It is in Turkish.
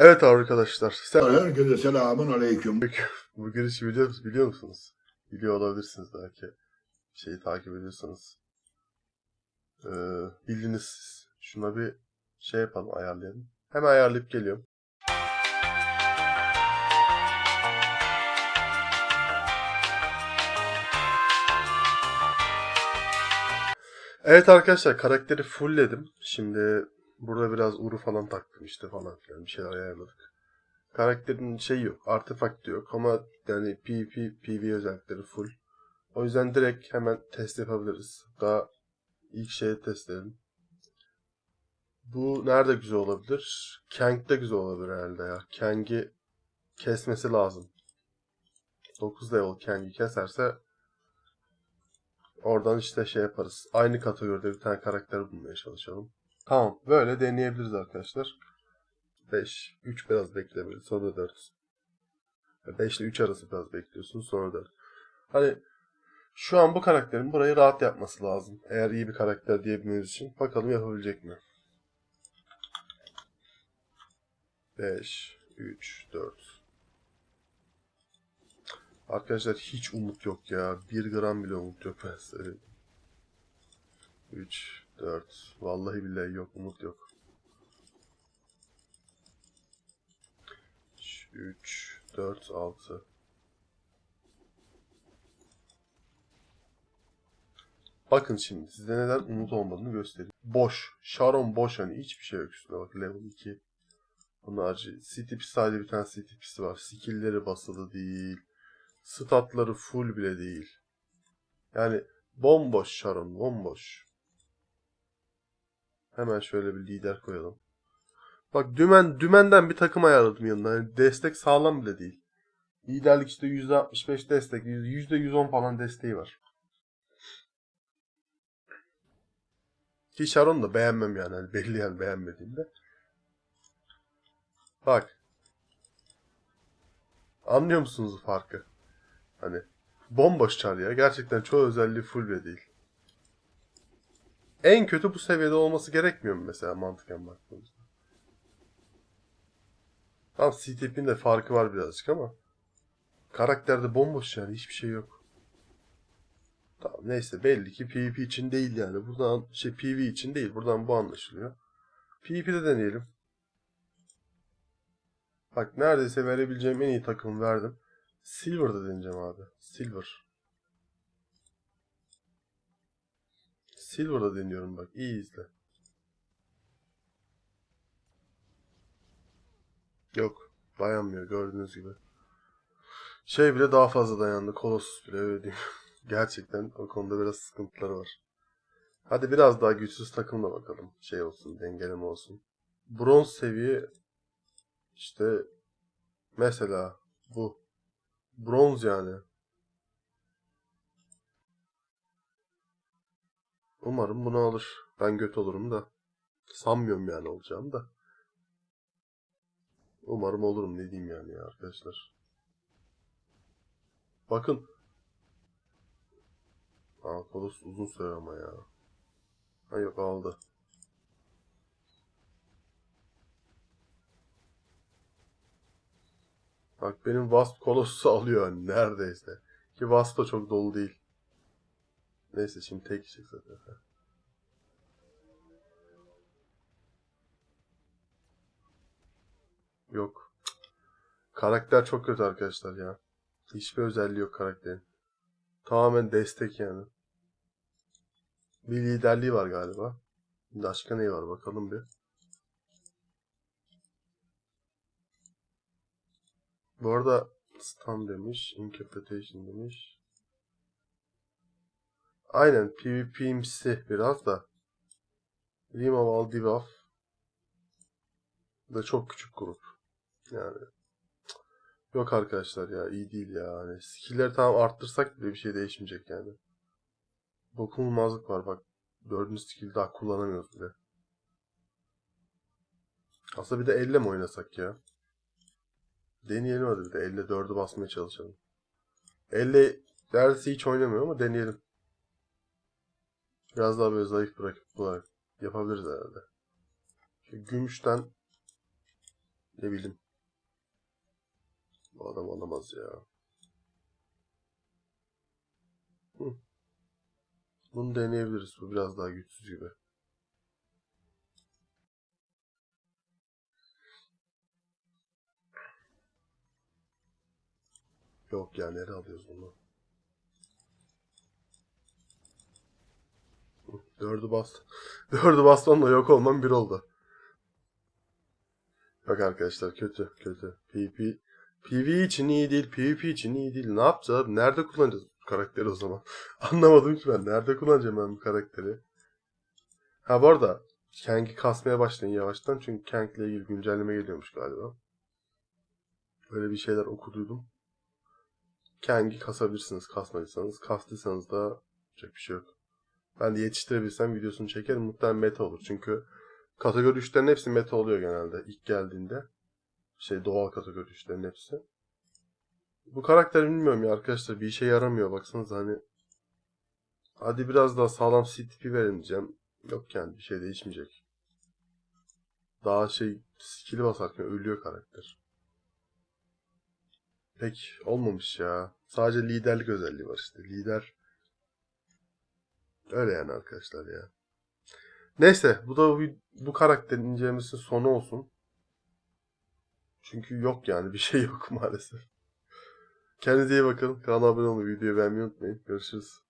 Evet arkadaşlar. Sen Herkese selamun aleyküm. bu girişi biliyor, biliyor musunuz? Biliyor olabilirsiniz belki. Şeyi takip ediyorsanız. Ee, bildiniz siz. Şuna bir şey yapalım ayarlayalım. Hemen ayarlayıp geliyorum. Evet arkadaşlar karakteri fullledim. Şimdi burada biraz uru falan taktım işte falan filan bir şeyler ayarladık. Karakterin şeyi yok, artefakt yok ama yani PvP, PvE özellikleri full. O yüzden direkt hemen test yapabiliriz. Daha ilk şeyi test edelim. Bu nerede güzel olabilir? Kang'de güzel olabilir herhalde ya. Kang'i kesmesi lazım. 9 level Kang'i keserse oradan işte şey yaparız. Aynı kategoride bir tane karakter bulmaya çalışalım. Tamam. Böyle deneyebiliriz arkadaşlar. 5. 3 biraz beklemeyi. Sonra 4. 5 ile 3 arası biraz bekliyorsun. Sonra 4. Hani şu an bu karakterin burayı rahat yapması lazım. Eğer iyi bir karakter diyebilmemiz için. Bakalım yapabilecek mi? 5, 3, 4. Arkadaşlar hiç umut yok ya. 1 gram bile umut yok ben size söyleyeyim. 3, 4. Vallahi billahi yok umut yok. 3, 4, 6. Bakın şimdi size neden umut olmadığını göstereyim. Boş. Sharon boş hani hiçbir şey yok üstünde. Bak level 2. Bunun harici CTP sadece bir tane CTP'si var. Skill'leri basılı değil. Statları full bile değil. Yani bomboş Sharon bomboş. Hemen şöyle bir lider koyalım. Bak dümen dümenden bir takım ayarladım yanına. Yani destek sağlam bile değil. Liderlik işte %65 destek, %110 falan desteği var. Ki Sharon'u da beğenmem yani. Hani belli yani beğenmediğimde. Bak. Anlıyor musunuz farkı? Hani bomboş çar ya. Gerçekten çoğu özelliği full bile değil. En kötü bu seviyede olması gerekmiyor mu mesela mantıken baktığımızda? Tamam CTP'nin de farkı var birazcık ama karakterde bomboş yani hiçbir şey yok. Tamam neyse belli ki PvP için değil yani. Buradan şey PvE için değil. Buradan bu anlaşılıyor. PvP'de deneyelim. Bak neredeyse verebileceğim en iyi takım verdim. Silver'da deneyeceğim abi. Silver. Silver'da deniyorum bak. İyi izle. Yok. Dayanmıyor gördüğünüz gibi. Şey bile daha fazla dayandı. Colossus bile öyle diyeyim. Gerçekten o konuda biraz sıkıntıları var. Hadi biraz daha güçsüz takımla bakalım. Şey olsun, dengeleme olsun. Bronz seviye işte mesela bu. Bronz yani. Umarım bunu alır. Ben göt olurum da. Sanmıyorum yani olacağım da. Umarım olurum ne diyeyim yani ya arkadaşlar. Bakın. Aa kolos uzun süre ama ya. Ha yok aldı. Bak benim Wasp Colossus'u alıyor neredeyse. Ki Wasp da çok dolu değil. Neyse şimdi tek kişi zaten. Yok. Karakter çok kötü arkadaşlar ya. Hiçbir özelliği yok karakterin. Tamamen destek yani. Bir liderliği var galiba. Başka neyi var bakalım bir. Bu arada stun demiş, incapacitation demiş. Aynen PvP'imsi biraz da. All debuff. Da çok küçük grup. Yani yok arkadaşlar ya iyi değil ya. Hani skill'leri tamam arttırsak bile bir şey değişmeyecek yani. Dokunulmazlık var bak. Dördüncü skill daha kullanamıyoruz bile. Aslında bir de elle mi oynasak ya? Deneyelim hadi bir de elle 4'ü basmaya çalışalım. Elle neredeyse hiç oynamıyor ama deneyelim. Biraz daha böyle zayıf bırakıp bularak yapabiliriz herhalde. Şu gümüşten Ne bileyim. Bu adam alamaz ya. Hı. Bunu deneyebiliriz. Bu biraz daha güçsüz gibi. Yok ya nereye alıyoruz bunu? Dördü bas. Dördü bastonla yok olmam bir oldu. Yok arkadaşlar kötü kötü. PvP PvE için iyi değil, PvP için iyi değil. Ne yapacağız? Nerede kullanacağız bu karakteri o zaman? Anlamadım ki ben. Nerede kullanacağım ben bu karakteri? Ha bu arada Kang'i kasmaya başlayın yavaştan. Çünkü Kang ile ilgili güncelleme geliyormuş galiba. Böyle bir şeyler okuduydum. Kang'i kasabilirsiniz kasmadıysanız. Kastıysanız da yapacak bir şey yok. Ben de yetiştirebilsem videosunu çekerim. Muhtemelen meta olur. Çünkü kategori 3'lerin hepsi meta oluyor genelde ilk geldiğinde. Şey doğal kategori 3'lerin hepsi. Bu karakter bilmiyorum ya arkadaşlar bir işe yaramıyor baksanıza hani. Hadi biraz daha sağlam CTP verin diyeceğim. Yok yani bir şey değişmeyecek. Daha şey skill'i basarken ölüyor karakter. Pek olmamış ya. Sadece liderlik özelliği var işte. Lider öyle yani arkadaşlar ya. Neyse bu da bu, karakterin incelemesinin sonu olsun. Çünkü yok yani bir şey yok maalesef. Kendinize iyi bakın. Kanala abone olmayı, videoyu beğenmeyi unutmayın. Görüşürüz.